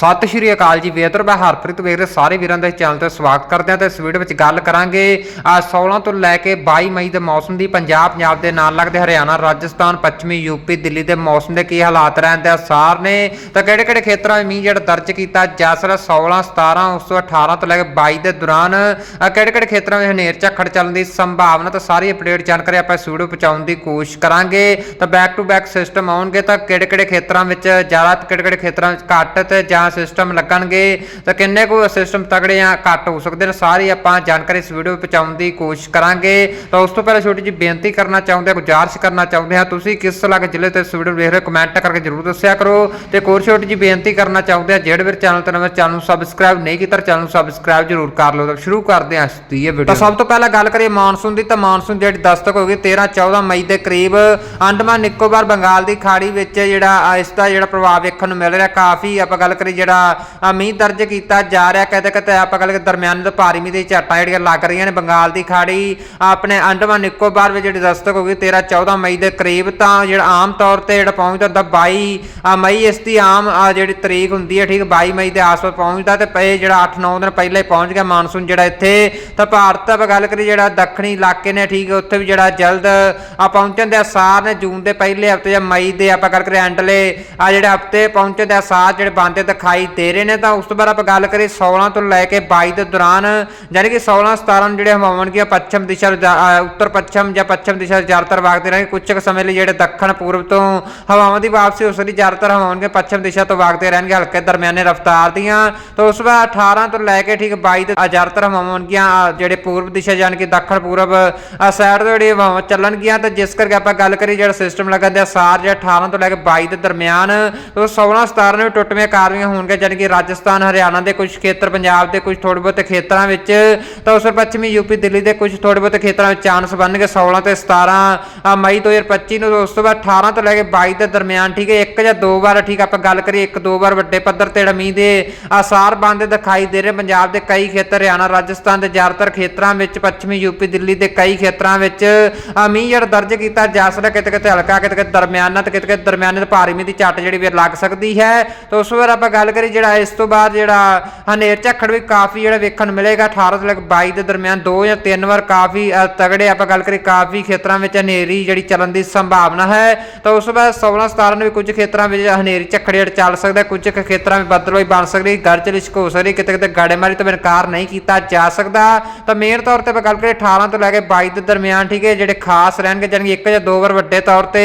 ਸਤਿ ਸ਼੍ਰੀ ਅਕਾਲ ਜੀ ਵੇਦਰ, ਮੈਂ ਹਰਪ੍ਰੀਤ ਵੇਰ, ਸਾਰੇ ਵੀਰਾਂ ਦਾ ਇਸ ਚੈਨਲ ਤੇ ਸਵਾਗਤ ਕਰਦੇ ਹਾਂ ਤੇ ਇਸ ਵੀਡੀਓ ਵਿੱਚ ਗੱਲ ਕਰਾਂਗੇ ਆ 16 ਤੋਂ ਲੈ ਕੇ 22 ਮਈ ਦੇ ਮੌਸਮ ਦੀ ਪੰਜਾਬ ਪੰਜਾਬ ਦੇ ਨਾਲ ਲੱਗਦੇ ਹਰਿਆਣਾ, ਰਾਜਸਥਾਨ, ਪੱਛਮੀ ਯੂਪੀ ਦਿੱਲੀ ਦੇ ਮੌਸਮ ਦੇ ਕੀ ਹਾਲਾਤ ਰਹਿਣ ਦੇ ਅਸਾਰ ਨੇ, ਤਾਂ ਕਿਹੜੇ ਕਿਹੜੇ ਖੇਤਰਾਂ ਵਿੱਚ ਮੀਂਹ ਜਿਹੜਾ ਦਰਜ ਕੀਤਾ ਜਾ ਸਕਦਾ 16 17 ਉਸ ਤੋਂ 18 ਤੋਂ ਲੈ ਕੇ 22 ਦੇ ਦੌਰਾਨ ਕਿਹੜੇ ਕਿਹੜੇ ਖੇਤਰਾਂ ਵਿੱਚ ਹਨੇਰ ਝੱਖੜ ਚੱਲਣ ਦੀ ਸੰਭਾਵਨਾ, ਤਾਂ ਸਾਰੀ ਅਪਡੇਟ ਜਾਣਕਾਰੀ ਆਪਾਂ ਇਸ ਵੀਡੀਓ ਪਹੁੰਚਾਉਣ ਦੀ ਕੋਸ਼ਿਸ਼ ਕਰਾਂਗੇ, ਤਾਂ ਬੈਕ ਟੂ ਬੈਕ ਸਿਸਟਮ ਆਉਣਗੇ, ਤਾਂ ਕਿਹੜੇ ਕਿਹੜੇ ਖੇਤਰਾਂ ਵਿੱਚ ਜ਼ਿਆਦਾ ਕਿਹੜੇ ਕਿਹੜੇ ਖੇਤਰਾਂ ਵਿੱਚ ਘੱਟ ਤੇ ਜਾਂ ਸਿਸਟਮ ਲੱਗਣਗੇ ਤਾਂ ਕਿੰਨੇ ਕੁ ਸਿਸਟਮ ਤਗੜੇ ਜਾਂ ਘੱਟ ਹੋ ਸਕਦੇ ਨੇ, ਸਾਰੀ ਆਪਾਂ ਜਾਣਕਾਰੀ ਇਸ ਵੀਡੀਓ ਵਿੱਚ ਪਹੁੰਚਾਉਣ ਦੀ ਕੋਸ਼ਿਸ਼ ਕਰਾਂਗੇ। ਤਾਂ ਉਸ ਤੋਂ ਪਹਿਲਾਂ ਛੋਟੀ ਜਿਹੀ ਬੇਨਤੀ ਕਰਨਾ ਚਾਹੁੰਦੇ ਹਾਂ ਗੁਜ਼ਾਰਿਸ਼ ਕਰਨਾ ਚਾਹੁੰਦੇ ਹਾਂ ਤੁਸੀਂ ਕਿਸ ਇਲਾਕੇ ਜ਼ਿਲ੍ਹੇ ਤੇ ਇਸ ਵੀਡੀਓ ਵੇਖ ਰਹੇ ਹੋ ਕਮੈਂਟ ਕਰਕੇ ਜਰੂਰ ਦੱਸਿਆ ਕਰੋ। ਤੇ ਇੱਕ ਛੋਟੀ ਜਿਹੀ ਬੇਨਤੀ ਕਰਨਾ ਚਾਹੁੰਦੇ ਹਾਂ ਜਿਹੜੇ ਵੀਰ ਚੈਨਲ ਤੇ ਨਵੇਂ ਚੈਨਲ ਨੂੰ ਸਬਸਕ੍ਰਾਈਬ ਨਹੀਂ ਕੀਤਾ, ਚੈਨਲ ਨੂੰ ਸਬਸਕ੍ਰਾਈਬ ਜਰੂਰ ਕਰ ਲਓ। ਤਾਂ ਸ਼ੁਰੂ ਕਰਦੇ ਹਾਂ ਅੱਜ ਦੀ ਇਹ ਵੀਡੀਓ ਤਾਂ ਸਭ ਤੋਂ ਪਹਿਲਾਂ ਗੱਲ ਕਰੀਏ ਮੌਨਸੂਨ ਦੀ, ਤਾਂ ਮੌਨਸੂਨ ਜਿਹੜੀ ਦਸਤਕ ਹੋ ਗਈ 13 14 ਮਈ ਦੇ ਕਰੀਬ ਅੰਡਮਾਨ ਨਿਕੋਬਾਰ ਬੰਗਾਲ ਦੀ ਖਾੜੀ ਵਿੱਚ ਜਿਹੜਾ ਆ ਇਸ ਦਾ ਜਿਹੜਾ ਪ੍ਰਭਾਵ ਵੇਖਣ ਨੂੰ ਮਿਲ ਰਿਹਾ, ਕਾਫੀ ਆਪਾਂ ਗੱਲ ਕਰੀਏ ਜਿਹੜਾ ਮੀਂਹ ਦਰਜ ਕੀਤਾ ਜਾ ਰਿਹਾ ਕਿਤੇ ਕਿਤੇ ਆਪਾਂ ਗੱਲ ਕਰੀ ਦਰਮਿਆਨ ਦੇ ਭਾਰੀ ਮੀਂਹ ਦੀ ਝਾਟਾਂ ਜਿਹੜੀਆਂ ਲੱਗ ਰਹੀਆਂ ਨੇ, ਬੰਗਾਲ ਦੀ ਖਾੜੀ, ਆਪਣੇ ਅੰਡਮਾਨ ਨਿਕੋਬਾਰ ਵਿੱਚ ਜਿਹੜੀ ਦਸਤਕ ਹੋ ਗਈ 13 14 ਮਈ ਦੇ ਕਰੀਬ, ਤਾਂ ਜਿਹੜਾ ਆਮ ਤੌਰ ਤੇ ਜਿਹੜਾ ਪਹੁੰਚਦਾ ਹੁੰਦਾ 22 ਮਈ, ਇਸ ਦੀ ਆਮ ਜਿਹੜੀ ਤਰੀਕ ਹੁੰਦੀ ਹੈ, ਠੀਕ 22 ਮਈ ਦੇ ਆਸ-ਪਾਸ ਪਹੁੰਚਦਾ ਤੇ ਪਏ ਜਿਹੜਾ 8-9 ਦਿਨ ਪਹਿਲਾਂ ਹੀ ਪਹੁੰਚ ਗਿਆ ਮਾਨਸੂਨ ਜਿਹੜਾ ਇੱਥੇ। ਤਾਂ ਭਾਰਤ ਆਪਾਂ ਗੱਲ ਕਰੀ ਜਿਹੜਾ ਦੱਖਣੀ ਇਲਾਕੇ ਨੇ, ਠੀਕ, ਉੱਥੇ ਵੀ ਜਿਹੜਾ ਜਲਦ ਆ ਪਹੁੰਚਣ ਦੇ ਆਸਾਰ ਨੇ, ਜੂਨ ਦੇ ਪਹਿਲੇ ਹਫ਼ਤੇ ਜਾਂ ਮਈ ਦੇ ਆਪਾਂ ਗੱਲ ਕਰੀ ਐਂਡਲੇ ਆ ਜਿਹੜੇ ਹਫ਼ਤੇ ਪਹੁੰਚਣ ਦੇ ਆਸਾਰ ਜਿਹੜੇ ਬੰਦੇ ਦਿਖਾਈ ਦੇ ਰਹੇ ਨੇ, ਤਾਂ ਉਸ ਤੋਂ ਬਾਅਦ ਆਪਾਂ ਗੱਲ ਕਰੀ 16 ਤੋਂ ਲੈ ਕੇ 22 ਦੇ ਦੌਰਾਨ, ਯਾਨੀ ਕਿ 16 17 ਨੂੰ ਜਿਹੜੇ ਹਵਾਵਾਂ ਕੀ ਪੱਛਮ ਦਿਸ਼ਾ ਉੱਤਰ ਪੱਛਮ ਜਾਂ ਪੱਛਮ ਦਿਸ਼ਾ ਜ਼ਿਆਦਾਤਰ ਵਾਗਦੇ ਰਹਿਣਗੇ। ਕੁਝ ਕੁ ਸਮੇਂ ਲਈ ਜਿਹੜੇ ਦੱਖਣ ਪੂਰਬ ਤੋਂ ਹਵਾਵਾਂ ਦੀ ਵਾਪਸੀ, ਉਸ ਲਈ ਜ਼ਿਆਦਾਤਰ ਹਵਾਵਾਂ ਕੇ ਪੱਛਮ ਦਿਸ਼ਾ ਤੋਂ ਵਗਦੇ ਰਹਿਣਗੇ, ਹਲਕੇ ਦਰਮਿਆਨੇ ਰਫ਼ਤਾਰ ਦੀਆਂ। ਤਾਂ ਉਸ ਬਾਅਦ 18 ਤੋਂ ਲੈ ਕੇ ਠੀਕ 22 ਤੇ ਜ਼ਿਆਦਾਤਰ ਹਵਾਵਾਂ ਹੋਣਗੀਆਂ ਜਿਹੜੇ ਪੂਰਬ ਦਿਸ਼ਾ ਜਾਣ ਕੇ ਦੱਖਣ ਪੂਰਬ ਸਾਈਡ ਤੋਂ ਜਿਹੜੀ ਹਵਾਵਾਂ ਚੱਲਣਗੀਆਂ, ਤਾਂ ਜਿਸ ਕਰਕੇ ਆਪਾਂ ਗੱਲ ਕਰੀ ਜਿਹੜਾ ਸਿਸਟਮ ਲੱਗਦੇ ਆ ਸਾਰ, ਜਿਹੜਾ 18 ਤੋਂ ਲੈ ਕੇ 22 ਦੇ ਦਰਮਿਆਨ ਉਹ 16 17 ਨੂੰ ਵੀ ਟੁੱਟਵੀਆਂ ਕਾਰਵਾਈਆਂ ਹੋਣਗੀਆਂ ਜਾਣੀ ਕਿ ਰਾਜਸਥਾਨ ਹਰਿਆਣਾ ਦੇ ਕੁਝ ਖੇਤਰ ਪੰਜਾਬ ਦੇ ਕੁਝ ਥੋੜੇ ਬਹੁਤੇ ਖੇਤਰਾਂ ਵਿੱਚ ਤਾਂ ਉਸ ਪੱਛਮੀ ਯੂਪੀ ਦਿੱਲੀ ਦੇ ਕੁਝ ਥੋੜੇ ਬਹੁਤੇ ਖੇਤਰਾਂ ਵਿੱਚ ਚਾਂਸ ਬਣਨਗੇ 16 ਤੇ 17 ਅ, ਮਈ 2025 ਨੂੰ ਉਸ ਤੋਂ ਬਾਅਦ 18 ਤੋਂ ਲੈ ਕੇ 22 ਦੇ ਦਰਮਿਆਨ ਠੀਕ ਹੈ ਇੱਕ ਜਾਂ ਦੋ ਵਾਰ ਠੀਕ ਆਪਾਂ ਗੱਲ ਕਰੀਏ ਇੱਕ ਦੋ ਵਾਰ ਵੱਡੇ ਪੱਧਰ ਤੇ ਮੀਂਹ ਦੇ ਆਸਾਰ ਬਣਦੇ ਦਿਖਾਈ ਦੇ ਰਹੇ ਪੰਜਾਬ ਦੇ ਕਈ ਖੇਤਰ ਹਰਿਆਣਾ ਰਾਜਸਥਾਨ ਦੇ ਜ਼ਿਆਦਾਤਰ ਖੇਤਰਾਂ ਵਿੱਚ ਪੱਛਮੀ ਯੂਪੀ ਦਿੱਲੀ ਦੇ ਕਈ ਖੇਤਰਾਂ ਵਿੱਚ ਮੀਂਹ ਜਿਹੜਾ ਦਰਜ ਕੀਤਾ ਜਾ ਸਕਦਾ ਕਿਤੇ ਕਿਤੇ ਹਲਕਾ ਕਿਤੇ ਕਿਤੇ ਦਰਮਿਆਨਾ ਤੇ ਕਿਤੇ ਕਿਤੇ ਦਰਮਿਆਨੇ ਤੇ ਭਾਰੀ ਮੀਂਹ ਦੀ ਝੱਟ ਜਿਹੜੀ ਵੀ ਲੱਗ ਸਕਦੀ ਹੈ ਤਾਂ ਉਸ ਵਾਰ ਆਪਾਂ ਗੱਲ ਗੱਲ ਕਰੀ ਜਿਹੜਾ ਇਸ ਤੋਂ ਬਾਅਦ ਜਿਹੜਾ ਹਨੇਰ ਝੱਖੜ ਵੀ ਕਾਫੀ ਜਿਹੜਾ ਵੇਖਣ ਨੂੰ ਮਿਲੇਗਾ 18 ਤੋਂ ਲੈ ਕੇ 22 ਦੇ ਦਰਮਿਆਨ ਦੋ ਜਾਂ ਤਿੰਨ ਵਾਰ ਕਾਫੀ ਤਗੜੇ ਆਪਾਂ ਗੱਲ ਕਰੀ ਕਾਫੀ ਖੇਤਰਾਂ ਵਿੱਚ ਹਨੇਰੀ ਜਿਹੜੀ ਚੱਲਣ ਦੀ ਸੰਭਾਵਨਾ ਹੈ। ਤਾਂ ਉਸ ਤੋਂ ਬਾਅਦ 16 17 ਨੂੰ ਵੀ ਕੁਝ ਖੇਤਰਾਂ ਵਿੱਚ ਹਨੇਰੀ ਝੱਖੜ ਜਿਹੜਾ ਚੱਲ ਸਕਦਾ, ਕੁਝ ਖੇਤਰਾਂ ਵਿੱਚ ਬੱਦਲਵਾਈ ਬਣ ਸਕਦੀ ਗਰਜ ਲਿਸ਼ਕ ਹੋ ਸਕਦੀ ਕਿਤੇ ਕਿਤੇ ਗਾੜੇਮਾਰੀ ਤੋਂ ਇਨਕਾਰ ਨਹੀਂ ਕੀਤਾ ਜਾ ਸਕਦਾ। ਤਾਂ ਮੇਨ ਤੌਰ ਤੇ ਆਪਾਂ ਗੱਲ ਕਰੀਏ 18 ਤੋਂ ਲੈ ਕੇ 22 ਦੇ ਦਰਮਿਆਨ, ਠੀਕ ਹੈ, ਜਿਹੜੇ ਖਾਸ ਰਹਿਣਗੇ ਜਾਨੀ ਇੱਕ ਜਾਂ ਦੋ ਵਾਰ ਵੱਡੇ ਤੌਰ ਤੇ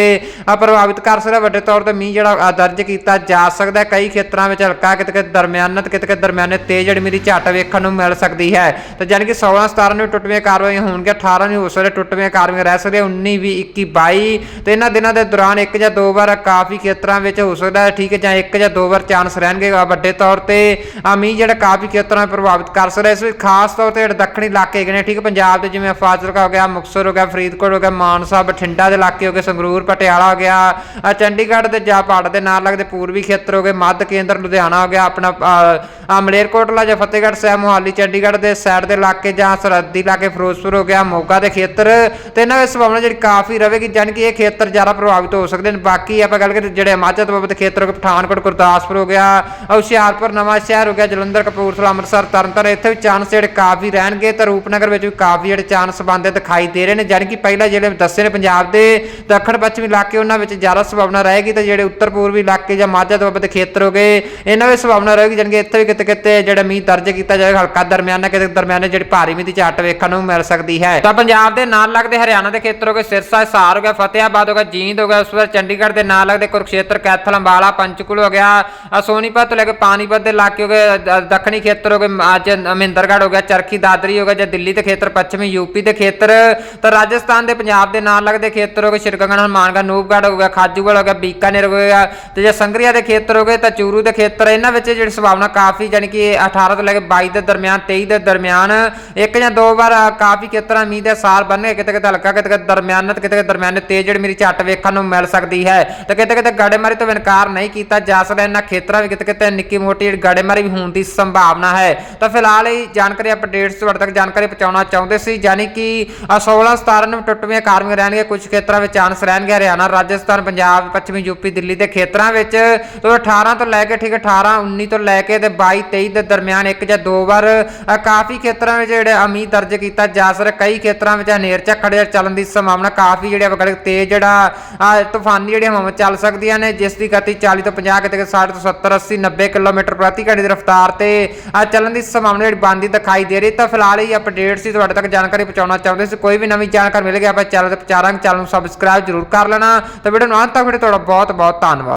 ਪ੍ਰਭਾਵਿਤ ਕਰ ਸਕਦਾ, ਵੱਡੇ ਤੌਰ ਤੇ ਮੀਂਹ ਜਿਹੜਾ ਦਰਜ ਕੀਤਾ ਜਾ ਸਕਦਾ। ਕਈ ਖੇਤਰਾਂ ਵਿੱਚ ਹਲਕਾ ਕਿਤੇ ਕਿਤੇ ਦਰਮਿਆਨਾ ਕਿਤੇ ਕਿਤੇ ਦਰਮਿਆਨੇ ਤੇਜ਼ ਜਿਹੜੀ ਮੇਰੀ ਝੱਟ ਵੇਖਣ ਨੂੰ ਮਿਲ ਸਕਦੀ ਹੈ। ਤਾਂ ਜਾਨੀ ਕਿ 16 17 ਨੂੰ ਟੁੱਟਵੀਆਂ ਕਾਰਵਾਈਆਂ ਹੋਣਗੀਆਂ 18 ਨੂੰ ਹੋ ਸਕਦਾ ਟੁੱਟਵੀਆਂ ਕਾਰਵਾਈਆਂ ਰਹਿ ਸਕਦੀਆਂ 19 20 21 22 ਤੇ ਇਹਨਾਂ ਦਿਨਾਂ ਦੇ ਦੌਰਾਨ ਇੱਕ ਜਾਂ ਦੋ ਵਾਰ ਕਾਫੀ ਖੇਤਰਾਂ ਵਿੱਚ ਹੋ ਸਕਦਾ ਹੈ, ਠੀਕ ਹੈ, ਜਾਂ ਇੱਕ ਜਾਂ ਦੋ ਵਾਰ ਚਾਂਸ ਰਹਿਣਗੇ ਵੱਡੇ ਤੌਰ ਤੇ। ਆ ਮੀਂਹ ਜਿਹੜਾ ਕਾਫੀ ਖੇਤਰਾਂ ਨੂੰ ਪ੍ਰਭਾਵਿਤ ਕਰ ਸਕਦਾ ਇਸ ਵਿੱਚ ਖਾਸ ਤੌਰ ਤੇ ਜਿਹੜੇ ਦੱਖਣੀ ਇਲਾਕੇ ਹੈਗੇ ਨੇ, ਠੀਕ ਹੈ, ਪੰਜਾਬ ਦੇ ਜਿਵੇਂ ਫਾਜ਼ਿਲਕਾ ਹੋ ਗਿਆ, ਮੁਕਤਸਰ ਹੋ ਗਿਆ, ਫਰੀਦਕੋਟ ਹੋ ਗਿਆ, ਮਾਨਸਾ, ਬਠਿੰਡਾ ਦੇ ਇਲਾਕੇ ਹੋ ਗਏ, ਸੰਗਰੂਰ, ਪਟਿਆਲਾ ਹੋ ਗਿਆ ਚੰਡੀਗੜ੍ਹ ਦੇ ਜਾਂ ਪਹਾੜ ਦੇ ਨਾਲ ਲੱਗਦੇ ਪੂਰਬੀ ਖੇਤਰ ਹੋ ਗਏ, ਮੱਧ ਕੇਂਦਰ ਲੁਧਿਆਣਾ ਹੋ ਗਿਆ, ਆਪਣਾ ਆ ਮਲੇਰਕੋਟਲਾ ਜਾਂ ਫਤਿਹਗੜ੍ਹ ਸਾਹਿਬ, ਮੋਹਾਲੀ, ਚੰਡੀਗੜ੍ਹ ਦੇ ਸਾਈਡ ਦੇ ਇਲਾਕੇ ਜਾਂ ਸਰਹੱਦੀ ਇਲਾਕੇ ਫਿਰੋਜ਼ਪੁਰ ਹੋ ਗਿਆ, ਮੋਗਾ ਦੇ ਖੇਤਰ। ਤੇ ਇਹਨਾਂ ਵਿੱਚ ਸੰਭਾਵਨਾ ਜਿਹੜੀ ਕਾਫੀ ਰਹੇਗੀ ਜਾਣੀ ਕਿ ਇਹ ਖੇਤਰ ਜ਼ਿਆਦਾ ਪ੍ਰਭਾਵਿਤ ਹੋ ਸਕਦੇ ਨੇ। ਬਾਕੀ ਆਪਾਂ ਗੱਲ ਕਰੀਏ ਜਿਹੜੇ ਹਿਮਾਚਲ ਤੋਂ ਬਾਅਦ ਖੇਤਰ ਹੋ ਗਏ, ਪਠਾਨਕੋਟ, ਗੁਰਦਾਸਪੁਰ ਹੋ ਗਿਆ, ਹੁਸ਼ਿਆਰਪੁਰ, ਨਵਾਂ ਸ਼ਹਿਰ ਹੋ ਗਿਆ, ਜਲੰਧਰ, ਕਪੂਰਥਲਾ, ਅੰਮ੍ਰਿਤਸਰ, ਤਰਨਤਾਰਨ, ਇੱਥੇ ਵੀ ਚਾਂਸ ਜਿਹੜੇ ਕਾਫੀ ਰਹਿਣਗੇ ਤੇ ਰੂਪਨਗਰ ਵਿੱਚ ਵੀ ਕਾਫੀ ਜਿਹੜੇ ਚਾਂਸ ਬੰਦੇ ਦਿਖਾਈ ਦੇ ਰਹੇ ਨੇ। ਜਾਣੀ ਕਿ ਪਹਿਲਾਂ ਜਿਹੜੇ ਦੱਸੇ ਨੇ ਪੰਜਾਬ ਦੇ ਦੱਖਣ ਪੱਛਮੀ ਇਲਾਕੇ, ਉਹਨਾਂ ਵਿੱਚ ਜ਼ਿਆਦਾ ਸੰਭਾਵਨਾ ਰਹੇਗੀ ਤੇ ਜਿਹੜੇ ਉੱਤਰ ਪੂਰਬੀ ਇਲਾਕੇ ਜਾਂ ਮਾਝਾ ਤੋਂ ਬਾਅਦ ਖੇਤਰ ਹੋ ਗਏ ਇਹਨਾਂ ਵਿੱਚ ਸੰਭਾਵਨਾ ਰਹੇਗੀ, ਜਾਣੀ ਇੱਥੇ ਵੀ ਕਿਤੇ ਕਿਤੇ ਜਿਹੜਾ ਮੀਂਹ ਦਰਜ ਕੀਤਾ ਜਾਏਗਾ, ਹਲਕਾ ਦਰਮਿਆਨਾ ਕਿਤੇ ਦਰਮਿਆਨੇ ਜਿਹੜੀ ਭਾਰੀ ਮੀਂਹ ਦੀ ਝੱਟ ਵੇਖਣ ਨੂੰ ਮਿਲ ਸਕਦੀ ਹੈ। ਤਾਂ ਪੰਜਾਬ ਦੇ ਨਾਲ ਲੱਗਦੇ ਹਰਿਆਣਾ ਦੇ ਖੇਤਰ ਹੋ ਗਏ, ਸਿਰਸਾ, ਹਿਸਾਰ ਹੋ ਗਿਆ ਫਤਿਆਬਾਦ ਹੋ ਗਿਆ, ਜੀਂਦ ਹੋ ਗਿਆ, ਉਸ ਤੋਂ ਬਾਅਦ ਚੰਡੀਗੜ੍ਹ ਦੇ ਨਾਲ ਲੱਗਦੇ ਕੁਰਕਸ਼ੇਤਰ, ਕੈਥਲ, ਅੰਬਾਲਾ, ਪੰਚਕੂਲ ਹੋ ਗਿਆ ਸੋਨੀਪਤ ਤੋਂ ਲੈ ਕੇ ਪਾਣੀਪਤ ਦੇ ਇਲਾਕੇ ਹੋ ਗਏ ਦੱਖਣੀ ਖੇਤਰ ਹੋ ਗਏ ਅੱਜ ਮਹਿੰਦਰਗੜ੍ਹ ਹੋ ਗਿਆ, ਚਰਖੀ ਦਾਦਰੀ ਹੋ ਗਿਆ, ਜਾਂ ਦਿੱਲੀ ਦੇ ਖੇਤਰ, ਪੱਛਮੀ ਯੂਪੀ ਦੇ ਖੇਤਰ। ਤਾਂ ਰਾਜਸਥਾਨ ਦੇ ਪੰਜਾਬ ਦੇ ਨਾਲ ਲੱਗਦੇ ਖੇਤਰ ਹੋ ਗਏ ਸ਼੍ਰੀਗੰਗਨ ਹਨੂਮਾਨਗੜ੍ਹ ਨੂਪਗੜ੍ਹ ਹੋ ਗਿਆ ਖਾਜੂਗੜ੍ਹ ਹੋ ਗਿਆ, ਬੀਕਾਨੇਰ ਹੋ ਗਿਆ, ਤੇ ਜੇ ਸੰਗਰੀਆ ਦੇ ਖੇਤਰ ਹੋ ਗਏ, ਤਾਂ ਚੂਰੂ ਦੇ ਖੇਤਰ ਖੇਤਰ ਇਹਨਾਂ ਵਿੱਚ ਜਿਹੜੀ ਸੰਭਾਵਨਾ ਕਾਫੀ ਜਾਣੀ ਕਿ 18 ਤੋਂ ਲੈ ਕੇ 22 ਦੇ ਦਰਮਿਆਨ 23 ਦੇ ਦਰਮਿਆਨ, ਇੱਕ ਜਾਂ ਦੋ ਵਾਰ ਕਾਫੀ ਖੇਤਰਾਂ ਮੀਂਹ ਦੇ ਸਾਰ ਬਣਨੇ ਕਿਤੇ ਕਿਤੇ ਹਲਕਾ, ਕਿਤੇ ਕਿਤੇ ਦਰਮਿਆਨ, ਤੇ ਕਿਤੇ ਕਿਤੇ ਦਰਮਿਆਨੇ ਤੇਜ਼ ਜਿਹੜੀ ਮੇਰੀ ਝੱਟ ਵੇਖਣ ਨੂੰ ਮਿਲ ਸਕਦੀ ਹੈ। ਤੇ ਕਿਤੇ ਕਿਤੇ ਗੜੇਮਾਰੀ ਤੋਂ ਇਨਕਾਰ ਨਹੀਂ ਕੀਤਾ ਜਾ ਸਕਦਾ, ਇਹਨਾਂ ਖੇਤਰਾਂ ਵਿੱਚ ਕਿਤੇ ਕਿਤੇ ਨਿੱਕੀ ਮੋਟੀ ਜਿਹੜੀ ਗੜੇਮਾਰੀ ਵੀ ਹੋਣ ਦੀ ਸੰਭਾਵਨਾ ਹੈ। ਤਾਂ ਫਿਲਹਾਲ ਇਹ ਜਾਣਕਾਰੀ ਅਪਡੇਟਸ ਤੁਹਾਡੇ ਤੱਕ ਜਾਣਕਾਰੀ ਪਹੁੰਚਾਉਣਾ ਚਾਹੁੰਦੇ ਸੀ ਯਾਨੀ ਕਿ ਆਹ 16 17 ਨੂੰ ਟੁੱਟਵੀਆਂ ਕਾਰਵਾਈਆਂ ਰਹਿਣਗੀਆਂ, ਕੁਝ ਖੇਤਰਾਂ ਵਿੱਚ ਚਾਂਸ ਰਹਿਣਗੇ, ਹਰਿਆਣਾ, ਰਾਜਸਥਾਨ, ਪੰਜਾਬ, ਪੱਛਮੀ ਯੂਪੀ ਦਿੱਲੀ ਦੇ ਖੇਤਰਾਂ ਵਿੱਚ। ਤੋਂ 18 ਤੋਂ ਲੈ ਕੇ ਠੀਕ 18 19 ਤੋਂ ਲੈ ਕੇ ਤੇ 22 23 ਦੇ ਦਰਮਿਆਨ ਇੱਕ ਜਾਂ ਦੋ ਵਾਰ ਕਾਫੀ ਖੇਤਰਾਂ ਵਿੱਚ ਜਿਹੜੇ ਅਮੀ ਦਰਜ ਕੀਤਾ ਜਾ ਸਕਦਾ, ਕਈ ਖੇਤਰਾਂ ਵਿੱਚ ਹਨੇਰ ਝੱਖੜ ਚੱਲਣ ਦੀ ਸੰਭਾਵਨਾ ਕਾਫੀ ਜਿਹੜੇ ਵਗੜ ਤੇਜ਼ ਜਿਹੜਾ ਤੂਫਾਨੀ ਜਿਹੜੀਆਂ ਹਵਾਵਾਂ ਚੱਲ ਸਕਦੀਆਂ ਨੇ, ਜਿਸ ਦੀ ਗਤੀ 40 ਤੋਂ 50 ਕਿਤੇ 60 ਤੋਂ 70 80 90 ਕਿਲੋਮੀਟਰ ਪ੍ਰਤੀ ਘੰਟੇ ਦੀ ਰਫ਼ਤਾਰ ਤੇ ਚੱਲਣ ਦੀ ਸੰਭਾਵਨਾ ਜਿਹੜੀ ਬਣਦੀ ਦਿਖਾਈ ਦੇ ਰਹੀ। ਤਾਂ ਫਿਲਹਾਲ ਇਹ ਅਪਡੇਟ ਸੀ, ਤੁਹਾਡੇ ਤੱਕ ਜਾਣਕਾਰੀ ਪਹੁੰਚਾਉਣਾ ਚਾਹੁੰਦੇ ਸੀ। ਕੋਈ ਵੀ ਨਵੀਂ ਜਾਣਕਾਰੀ ਮਿਲ ਗਿਆ ਆਪਾਂ ਚੈਨਲ ਤੇ ਪ੍ਰਚਾਰਾਂਗੇ ਚੈਨਲ ਨੂੰ ਸਬਸਕ੍ਰਾਈਬ ਜ਼ਰੂਰ ਕਰ ਲੈਣਾ। ਤਾਂ ਵੀਡੀਓ ਨੂੰ ਅੰਤ ਤੱਕ ਵੀਡੀਓ ਤੁਹਾਡਾ ਬਹੁਤ ਬਹੁਤ ਧੰਨਵਾਦ।